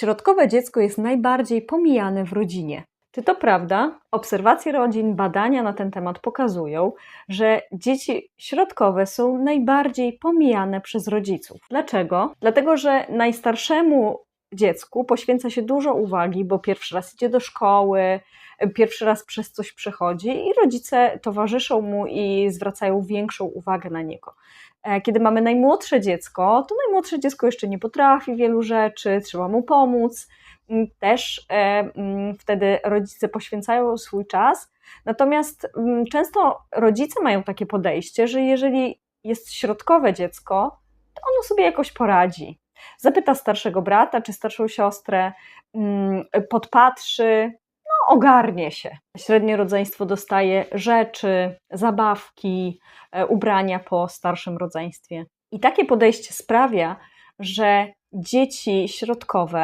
Środkowe dziecko jest najbardziej pomijane w rodzinie. Czy to prawda? Obserwacje rodzin, badania na ten temat pokazują, że dzieci środkowe są najbardziej pomijane przez rodziców. Dlaczego? Dlatego, że najstarszemu dziecku poświęca się dużo uwagi, bo pierwszy raz idzie do szkoły, pierwszy raz przez coś przechodzi i rodzice towarzyszą mu i zwracają większą uwagę na niego. E, kiedy mamy najmłodsze dziecko, to najmłodsze dziecko jeszcze nie potrafi wielu rzeczy, trzeba mu pomóc. Mm, Też e, mm, wtedy rodzice poświęcają swój czas. Natomiast mm, często rodzice mają takie podejście, że jeżeli jest środkowe dziecko, to ono sobie jakoś poradzi. Zapyta starszego brata czy starszą siostrę, mm, podpatrzy, no, ogarnie się. Średnie rodzeństwo dostaje rzeczy, zabawki, e, ubrania po starszym rodzeństwie. I takie podejście sprawia, że dzieci środkowe